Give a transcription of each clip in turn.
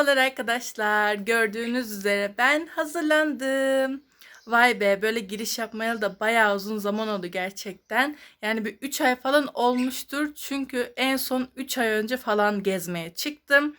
Merhabalar arkadaşlar. Gördüğünüz üzere ben hazırlandım. Vay be böyle giriş yapmayalı da bayağı uzun zaman oldu gerçekten. Yani bir 3 ay falan olmuştur. Çünkü en son 3 ay önce falan gezmeye çıktım.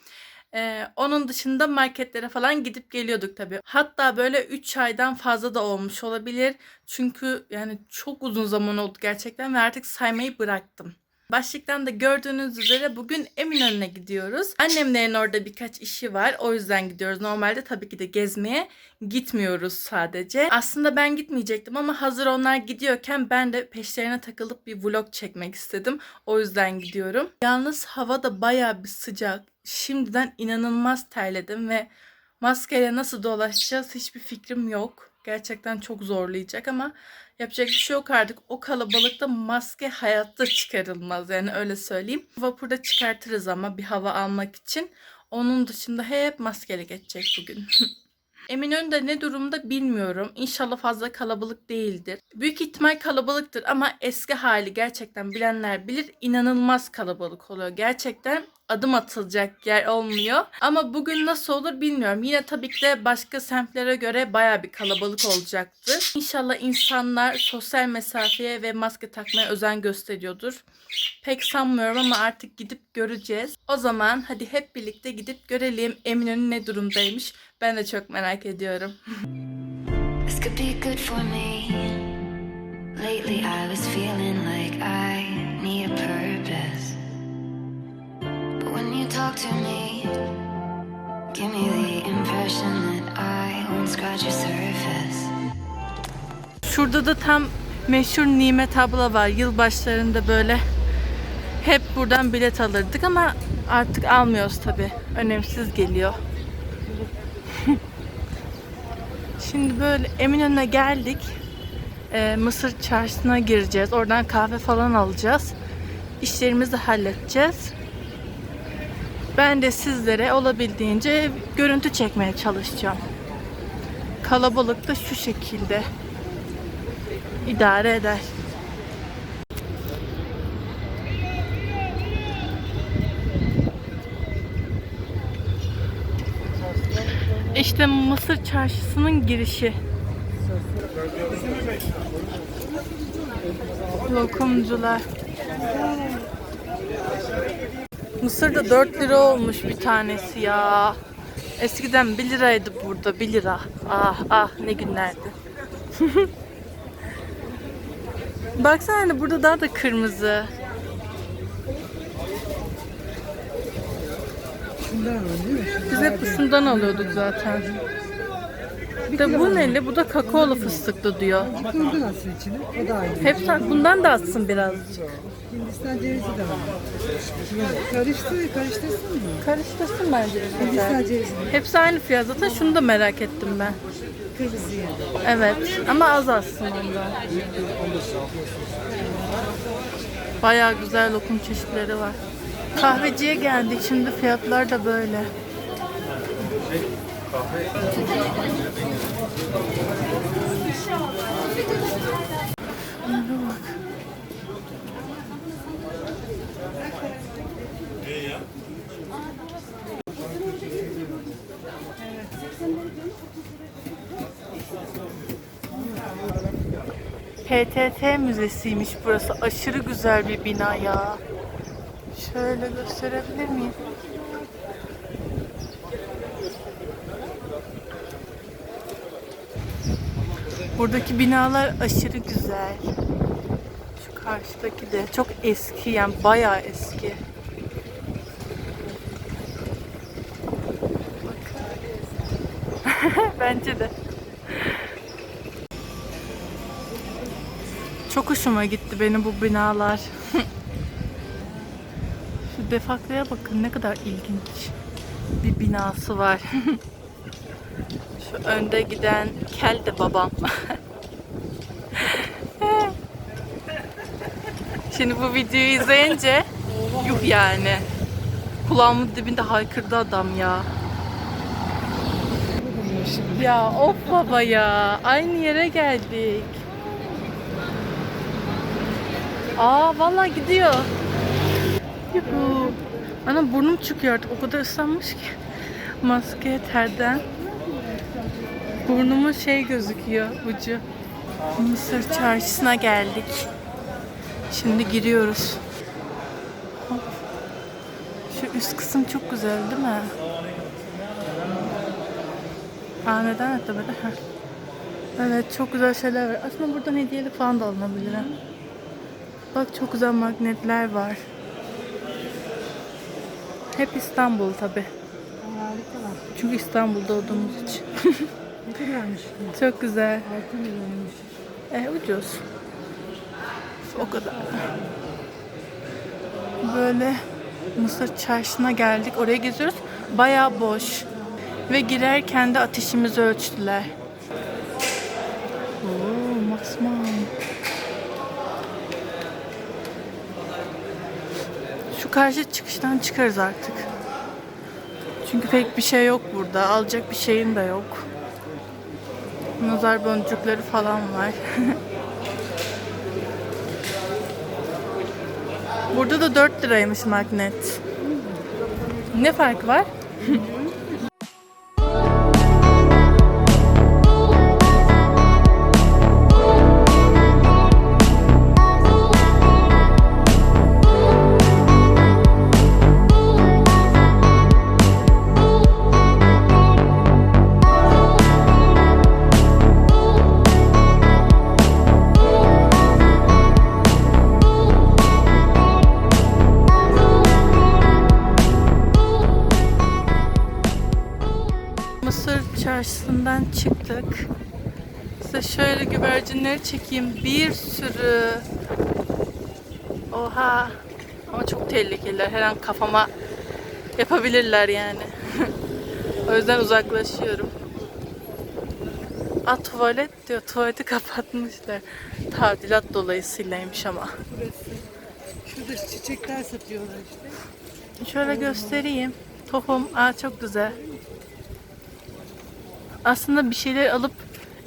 Ee, onun dışında marketlere falan gidip geliyorduk tabii. Hatta böyle 3 aydan fazla da olmuş olabilir. Çünkü yani çok uzun zaman oldu gerçekten ve artık saymayı bıraktım. Başlıktan da gördüğünüz üzere bugün Eminönü'ne gidiyoruz. Annemlerin orada birkaç işi var. O yüzden gidiyoruz. Normalde tabii ki de gezmeye gitmiyoruz sadece. Aslında ben gitmeyecektim ama hazır onlar gidiyorken ben de peşlerine takılıp bir vlog çekmek istedim. O yüzden gidiyorum. Yalnız hava da bayağı bir sıcak. Şimdiden inanılmaz terledim ve maskeyle nasıl dolaşacağız hiçbir fikrim yok. Gerçekten çok zorlayacak ama yapacak bir şey yok artık. O kalabalıkta maske hayatta çıkarılmaz yani öyle söyleyeyim. Vapurda çıkartırız ama bir hava almak için. Onun dışında hep maskeli geçecek bugün. Eminönü'nde ne durumda bilmiyorum. İnşallah fazla kalabalık değildir. Büyük ihtimal kalabalıktır ama eski hali gerçekten bilenler bilir. İnanılmaz kalabalık oluyor. Gerçekten adım atılacak yer olmuyor. Ama bugün nasıl olur bilmiyorum. Yine tabii ki de başka semtlere göre baya bir kalabalık olacaktır. İnşallah insanlar sosyal mesafeye ve maske takmaya özen gösteriyordur. Pek sanmıyorum ama artık gidip göreceğiz. O zaman hadi hep birlikte gidip görelim Eminönü ne durumdaymış. Ben de çok merak ediyorum. This could be good for me. Lately, I was feeling like I need a purpose. When you talk to me, give me the impression that I won't scratch your surface. Şurada da tam meşhur Nimet abla var. Yılbaşlarında böyle hep buradan bilet alırdık ama artık almıyoruz tabi. Önemsiz geliyor. Şimdi böyle Eminönü'ne geldik. Ee, Mısır çarşısına gireceğiz. Oradan kahve falan alacağız. İşlerimizi halledeceğiz. Ben de sizlere olabildiğince görüntü çekmeye çalışacağım. Kalabalık da şu şekilde idare eder. İşte Mısır çarşısının girişi. Lokumcular. Mısır'da 4 lira olmuş bir tanesi ya. Eskiden 1 liraydı burada 1 lira. Ah ah ne günlerdi. Baksana hani burada daha da kırmızı. Biz hep şundan alıyorduk zaten. De bu neli? Bu da kakaolu fıstıklı diyor. Kırdın aslında içine. O da aynı. Hep bundan da atsın birazcık. Hindistan cevizi de var. Karıştır, karıştırsın mı? Karıştırsın bence Hindistan güzel. cevizi. Hepsi aynı fiyat zaten. Şunu da merak ettim ben. Kırmızı yani. Evet ama az aslında ondan. Bayağı güzel lokum çeşitleri var. Kahveciye geldik. Şimdi fiyatlar da böyle. PTT Müzesi'ymiş burası. Aşırı güzel bir bina ya. Şöyle gösterebilir miyim? Buradaki binalar aşırı güzel. Şu karşıdaki de çok eski yani bayağı eski. Bence de. Çok hoşuma gitti benim bu binalar. Şu defaktoya bakın ne kadar ilginç bir binası var. Önde giden kel de babam. Şimdi bu videoyu izleyince yuh yani. Kulağımın dibinde haykırdı adam ya. Ya of baba ya. Aynı yere geldik. Aa vallahi gidiyor. Yuhu. Ana burnum çıkıyor artık. O kadar ıslanmış ki. Masketerden. Burnumun şey gözüküyor ucu. Mısır çarşısına geldik. Şimdi giriyoruz. Şu üst kısım çok güzel değil mi? Aa neden atlamadı? Heh. Evet çok güzel şeyler var. Aslında buradan hediyelik falan da alınabilir. ha. Bak çok güzel magnetler var. Hep İstanbul tabi. Çünkü İstanbul'da olduğumuz için. Ne kadarmış? çok güzel. Altı milyonmuş. E ucuz. O kadar. Böyle Mısır çarşısına geldik. Oraya geziyoruz. Bayağı boş. Ve girerken de ateşimizi ölçtüler. Oo, masman. Şu karşı çıkıştan çıkarız artık. Çünkü pek bir şey yok burada. Alacak bir şeyim de yok. Nazar boncukları falan var. Burada da 4 liraymış magnet. Ne fark var? Çarşısından çıktık. Size şöyle güvercinleri çekeyim. Bir sürü. Oha. Ama çok tehlikeliler. Her an kafama yapabilirler yani. o yüzden uzaklaşıyorum. A tuvalet diyor. Tuvaleti kapatmışlar. Tadilat dolayısıylaymış ama. Burası. Şurada çiçekler satıyorlar işte. Şöyle göstereyim. Tohum. Aa çok güzel. Aslında bir şeyler alıp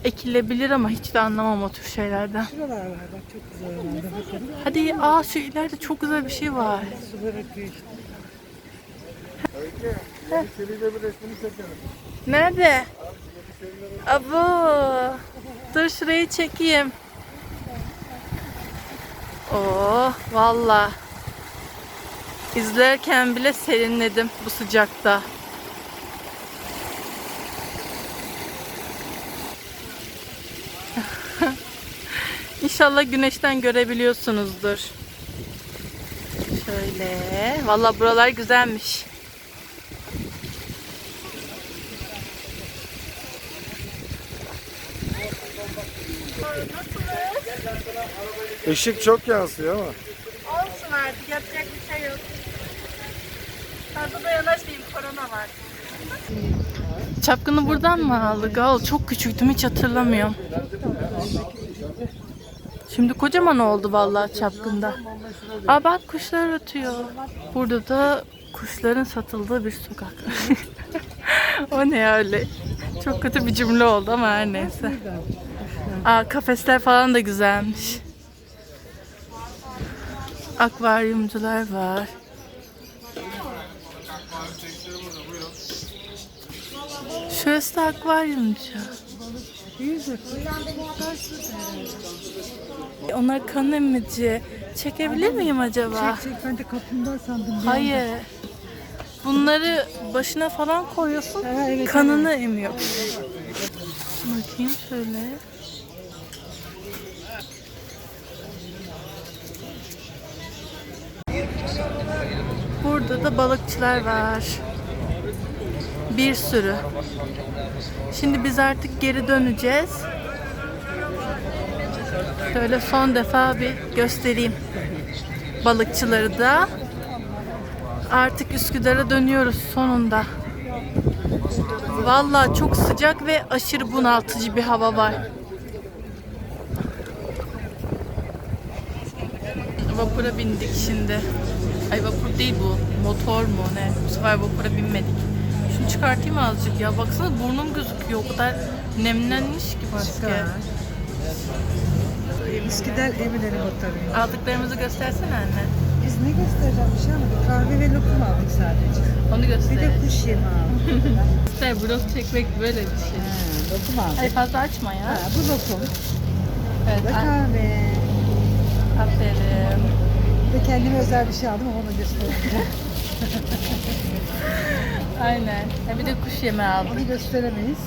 ekilebilir ama hiç de anlamam o tür şeylerden. Şuralar var bak çok güzel oralarda. Hadi aa şu ileride çok güzel bir şey var. Sular akıyor işte. Nerede? Abo. Dur şurayı çekeyim. Oo valla. İzlerken bile serinledim bu sıcakta. İnşallah güneşten görebiliyorsunuzdur. Şöyle. Valla buralar güzelmiş. Işık çok yansıyor ama. Olsun artık yapacak bir şey yok. Fazla da yanaşmayayım korona var. Çapkını buradan mı aldık? Al çok küçüktüm hiç hatırlamıyorum. Şimdi kocaman oldu vallahi çapkında. Aa bak kuşlar ötüyor. Burada da kuşların satıldığı bir sokak. o ne öyle? Çok kötü bir cümle oldu ama her neyse. Aa kafesler falan da güzelmiş. Akvaryumcular var. Şurası da akvaryumcu. Yüz lira. Onlar kan emici. Çekebilir miyim acaba? Çek çek ben de kapımdan sandım. Hayır. Bunları başına falan koyuyorsun. Ha, evet, kanını emiyor. Bakayım şöyle. Burada da balıkçılar var. Bir sürü. Şimdi biz artık geri döneceğiz. Şöyle son defa bir göstereyim balıkçıları da. Artık Üsküdar'a dönüyoruz sonunda. Vallahi çok sıcak ve aşırı bunaltıcı bir hava var. Vapura bindik şimdi. Ay vapur değil bu. Motor mu ne? Bu sefer vapura binmedik. Çıkartayım azıcık ya. Baksana burnum gözüküyor. O kadar nemlenmiş ki maske. Üsküdar Eminönü motoru. Aldıklarımızı göstersene anne. Biz ne göstereceğim bir şey ama kahve ve lokum aldık sadece. Onu Bir göster. de kuş yemi aldık. İşte vlog çekmek böyle bir şey. ha, lokum aldık. Hadi fazla açma ya. Ha, bu lokum. Bu Evet, da a- kahve. aferin. Bir de kendime özel bir şey aldım ama onu göstereceğim. Aynen. Ha, bir de kuş yemeği aldık. Onu gösteremeyiz.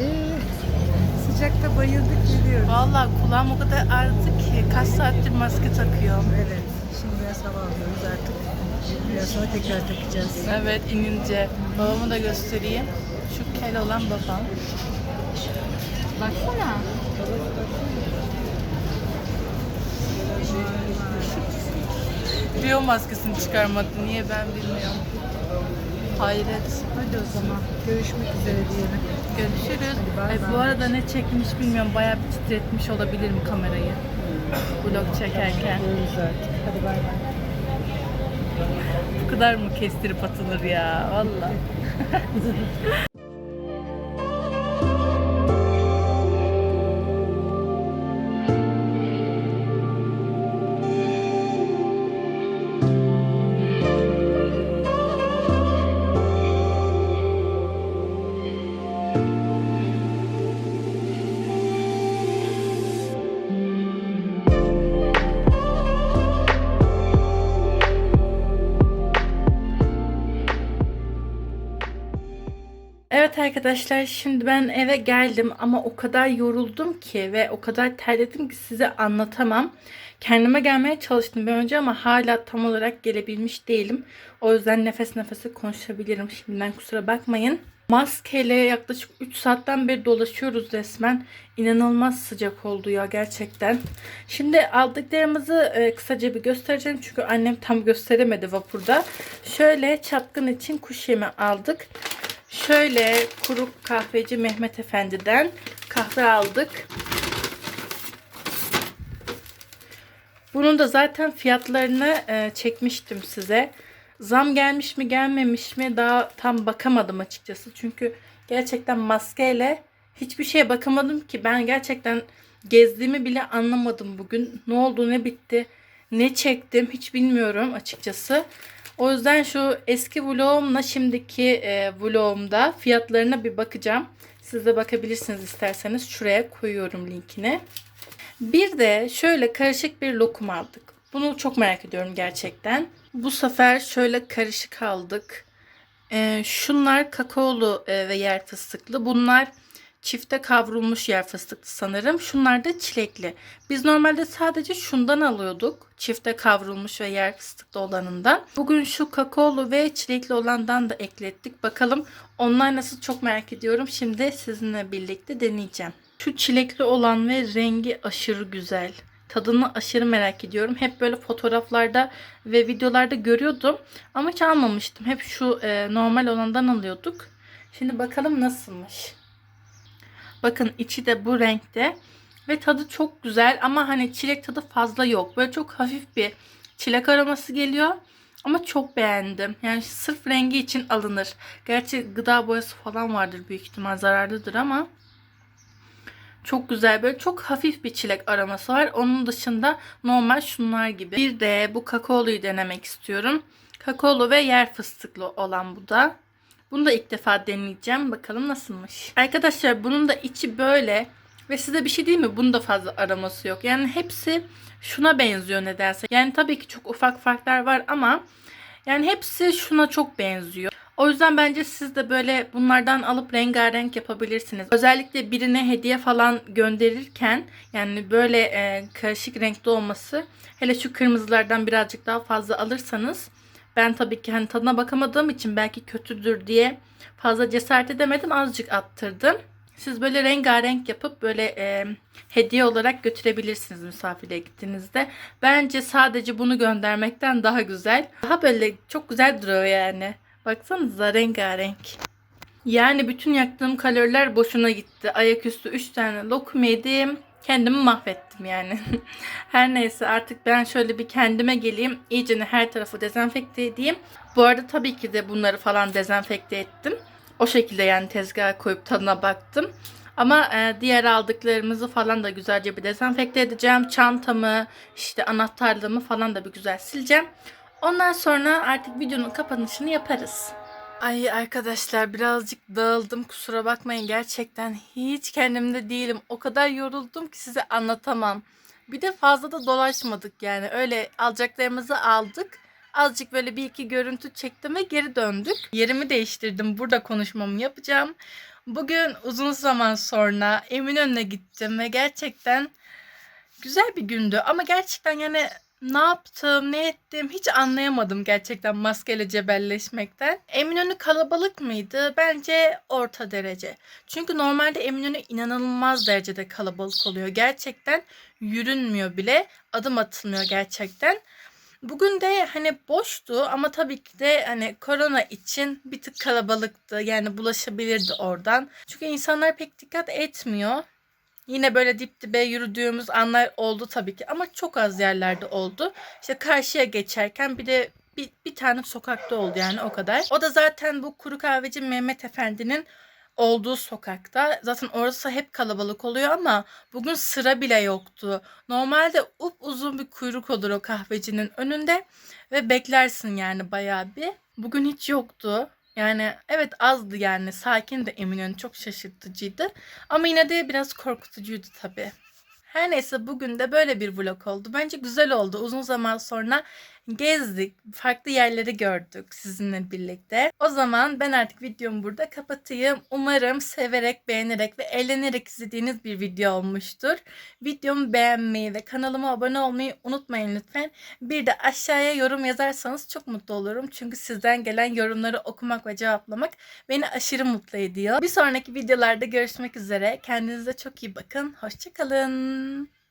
Ee, sıcakta bayıldık geliyoruz. Vallahi kulağım o kadar ağrıdı ki kaç saattir maske takıyorum. Evet. Şimdi biraz hava alıyoruz artık. Biraz sonra tekrar takacağız. Evet inince. Babamı da göstereyim. Şu kel olan babam. Baksana. Biyo maskesini çıkarmadı. Niye ben bilmiyorum. Hayret. Hadi o zaman. Görüşmek üzere diyelim. Görüşürüz. Ay, bay. bu arada ne çekmiş bilmiyorum. Bayağı bir titretmiş olabilirim kamerayı. Vlog çekerken. Hadi bay bay. Bu kadar mı kestirip atılır ya? Vallahi. Evet arkadaşlar şimdi ben eve geldim ama o kadar yoruldum ki ve o kadar terledim ki size anlatamam. Kendime gelmeye çalıştım bir önce ama hala tam olarak gelebilmiş değilim. O yüzden nefes nefese konuşabilirim. Şimdiden kusura bakmayın. Maskeyle yaklaşık 3 saatten beri dolaşıyoruz resmen. İnanılmaz sıcak oldu ya gerçekten. Şimdi aldıklarımızı e, kısaca bir göstereceğim. Çünkü annem tam gösteremedi vapurda. Şöyle çapkın için kuş yemi aldık. Şöyle kuru kahveci Mehmet Efendi'den kahve aldık. Bunun da zaten fiyatlarını e, çekmiştim size. Zam gelmiş mi gelmemiş mi daha tam bakamadım açıkçası. Çünkü gerçekten maskeyle hiçbir şeye bakamadım ki. Ben gerçekten gezdiğimi bile anlamadım bugün. Ne oldu ne bitti ne çektim hiç bilmiyorum açıkçası. O yüzden şu eski vlogumla şimdiki e, vlogumda fiyatlarına bir bakacağım. Siz de bakabilirsiniz isterseniz. Şuraya koyuyorum linkini. Bir de şöyle karışık bir lokum aldık. Bunu çok merak ediyorum gerçekten. Bu sefer şöyle karışık aldık. Ee, şunlar kakaolu e, ve yer fıstıklı. Bunlar çifte kavrulmuş yer fıstıklı sanırım. Şunlar da çilekli. Biz normalde sadece şundan alıyorduk. Çifte kavrulmuş ve yer fıstıklı olanından. Bugün şu kakaolu ve çilekli olandan da eklettik. Bakalım onlar nasıl çok merak ediyorum. Şimdi sizinle birlikte deneyeceğim. Şu çilekli olan ve rengi aşırı güzel. Tadını aşırı merak ediyorum. Hep böyle fotoğraflarda ve videolarda görüyordum. Ama hiç almamıştım. Hep şu e, normal olandan alıyorduk. Şimdi bakalım nasılmış. Bakın içi de bu renkte. Ve tadı çok güzel ama hani çilek tadı fazla yok. Böyle çok hafif bir çilek aroması geliyor. Ama çok beğendim. Yani sırf rengi için alınır. Gerçi gıda boyası falan vardır büyük ihtimal zararlıdır ama çok güzel böyle çok hafif bir çilek aroması var. Onun dışında normal şunlar gibi. Bir de bu kakaoluyu denemek istiyorum. Kakaolu ve yer fıstıklı olan bu da. Bunu da ilk defa deneyeceğim. Bakalım nasılmış. Arkadaşlar bunun da içi böyle. Ve size bir şey diyeyim mi? Bunun da fazla aroması yok. Yani hepsi şuna benziyor nedense. Yani tabii ki çok ufak farklar var ama yani hepsi şuna çok benziyor. O yüzden bence siz de böyle bunlardan alıp rengarenk yapabilirsiniz. Özellikle birine hediye falan gönderirken yani böyle e, karışık renkli olması hele şu kırmızılardan birazcık daha fazla alırsanız ben tabii ki hani tadına bakamadığım için belki kötüdür diye fazla cesaret edemedim. Azıcık attırdım. Siz böyle rengarenk yapıp böyle e, hediye olarak götürebilirsiniz misafirliğe gittiğinizde. Bence sadece bunu göndermekten daha güzel. Daha böyle çok güzel duruyor yani. Baksanıza rengarenk. Yani bütün yaktığım kaloriler boşuna gitti. Ayaküstü 3 tane lokum yedim. Kendimi mahvettim yani. her neyse artık ben şöyle bir kendime geleyim. İyice her tarafı dezenfekte edeyim. Bu arada tabii ki de bunları falan dezenfekte ettim. O şekilde yani tezgaha koyup tadına baktım. Ama e, diğer aldıklarımızı falan da güzelce bir dezenfekte edeceğim. Çantamı, işte anahtarlığımı falan da bir güzel sileceğim. Ondan sonra artık videonun kapanışını yaparız. Ay arkadaşlar birazcık dağıldım kusura bakmayın gerçekten hiç kendimde değilim. O kadar yoruldum ki size anlatamam. Bir de fazla da dolaşmadık yani öyle alacaklarımızı aldık. Azıcık böyle bir iki görüntü çektim ve geri döndük. Yerimi değiştirdim burada konuşmamı yapacağım. Bugün uzun zaman sonra Eminönü'ne gittim ve gerçekten güzel bir gündü. Ama gerçekten yani ne yaptım, ne ettim hiç anlayamadım gerçekten maskeyle cebelleşmekten. Eminönü kalabalık mıydı? Bence orta derece. Çünkü normalde Eminönü inanılmaz derecede kalabalık oluyor. Gerçekten yürünmüyor bile. Adım atılmıyor gerçekten. Bugün de hani boştu ama tabii ki de hani korona için bir tık kalabalıktı. Yani bulaşabilirdi oradan. Çünkü insanlar pek dikkat etmiyor. Yine böyle dip dibe yürüdüğümüz anlar oldu tabii ki ama çok az yerlerde oldu. İşte karşıya geçerken bir de bir, bir tane sokakta oldu yani o kadar. O da zaten bu kuru kahveci Mehmet Efendi'nin olduğu sokakta. Zaten orası hep kalabalık oluyor ama bugün sıra bile yoktu. Normalde up uzun bir kuyruk olur o kahvecinin önünde ve beklersin yani bayağı bir. Bugün hiç yoktu. Yani evet azdı yani sakin de Eminönü çok şaşırtıcıydı. Ama yine de biraz korkutucuydu tabii. Her neyse bugün de böyle bir vlog oldu. Bence güzel oldu. Uzun zaman sonra gezdik. Farklı yerleri gördük sizinle birlikte. O zaman ben artık videomu burada kapatayım. Umarım severek, beğenerek ve eğlenerek izlediğiniz bir video olmuştur. Videomu beğenmeyi ve kanalıma abone olmayı unutmayın lütfen. Bir de aşağıya yorum yazarsanız çok mutlu olurum. Çünkü sizden gelen yorumları okumak ve cevaplamak beni aşırı mutlu ediyor. Bir sonraki videolarda görüşmek üzere. Kendinize çok iyi bakın. Hoşçakalın.